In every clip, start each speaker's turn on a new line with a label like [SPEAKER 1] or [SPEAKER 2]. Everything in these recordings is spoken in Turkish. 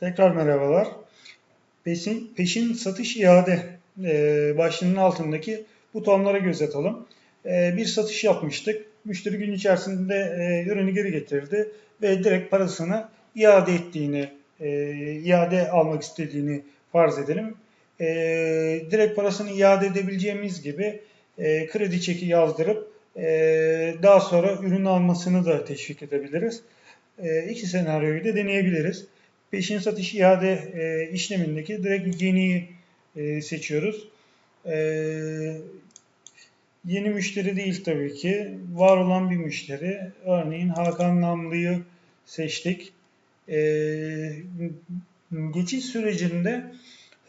[SPEAKER 1] Tekrar merhabalar. Peşin, peşin satış iade e, başlığının altındaki butonlara göz atalım. E, bir satış yapmıştık. Müşteri gün içerisinde e, ürünü geri getirdi ve direkt parasını iade ettiğini, e, iade almak istediğini farz edelim. E, direkt parasını iade edebileceğimiz gibi e, kredi çeki yazdırıp e, daha sonra ürün almasını da teşvik edebiliriz. E, iki senaryoyu da deneyebiliriz. Peşin satış iade e, işlemindeki direkt yeniyi e, seçiyoruz. E, yeni müşteri değil tabii ki. Var olan bir müşteri. Örneğin Hakan Namlı'yı seçtik. E, geçiş sürecinde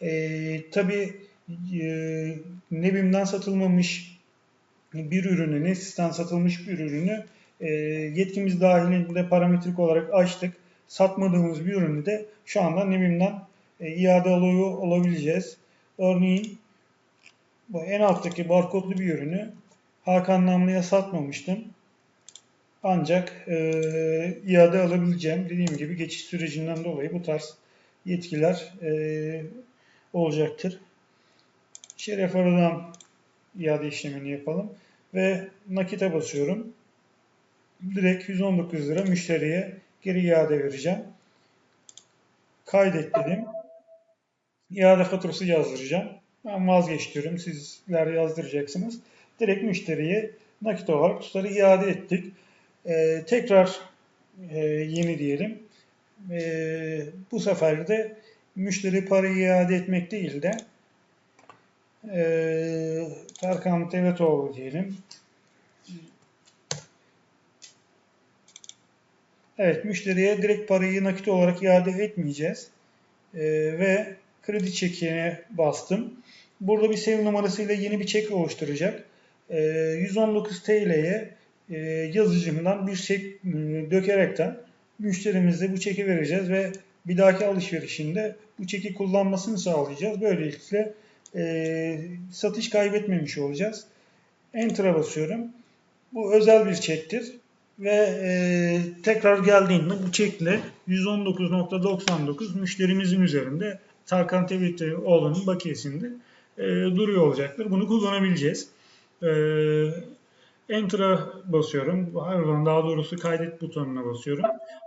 [SPEAKER 1] e, tabii e, Nebim'den satılmamış bir ürünü, Nesis'ten satılmış bir ürünü e, yetkimiz dahilinde parametrik olarak açtık. Satmadığımız bir ürünü de şu anda Nebim'den e, iade alıyor olabileceğiz. Örneğin bu en alttaki barkodlu bir ürünü Hakan Namlı'ya satmamıştım. Ancak e, iade alabileceğim. Dediğim gibi geçiş sürecinden dolayı bu tarz yetkiler e, olacaktır. Şeref Arı'dan iade işlemini yapalım. Ve nakite basıyorum. Direkt 119 lira müşteriye geri iade vereceğim. Kaydet dedim. İade faturası yazdıracağım. Ben vazgeç diyorum. Sizler yazdıracaksınız. Direkt müşteriye nakit olarak tutarı iade ettik. Ee, tekrar e, yeni diyelim. Ee, bu sefer de müşteri parayı iade etmek değil de e, Tarkan Tevetoğlu diyelim. Evet, müşteriye direkt parayı nakit olarak iade etmeyeceğiz. Ee, ve kredi çekine bastım. Burada bir seri numarasıyla yeni bir çek oluşturacak. Ee, 119 TL'ye e, yazıcımdan bir çek e, dökerekten müşterimize bu çeki vereceğiz ve bir dahaki alışverişinde bu çeki kullanmasını sağlayacağız. Böylelikle e, satış kaybetmemiş olacağız. Enter'a basıyorum. Bu özel bir çektir ve e, tekrar geldiğinde bu çekle 119.99 müşterimizin üzerinde Tarkan Tevitoğlu'nun bakiyesinde e, duruyor olacaktır. Bunu kullanabileceğiz. E, Enter'a basıyorum. Pardon, daha doğrusu kaydet butonuna basıyorum.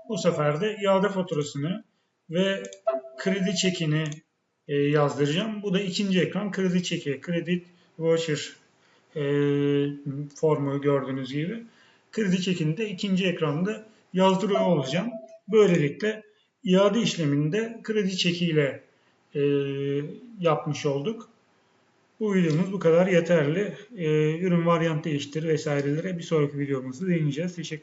[SPEAKER 1] Bu sefer de iade faturasını ve kredi çekini e, yazdıracağım. Bu da ikinci ekran kredi çeki, kredi voucher e, formu gördüğünüz gibi kredi çekini de ikinci ekranda yazdırıyor olacağım. Böylelikle iade işleminde kredi çekiyle e, yapmış olduk. Bu videomuz bu kadar yeterli. E, ürün varyant değiştir vesairelere bir sonraki videomuzda değineceğiz. Teşekkür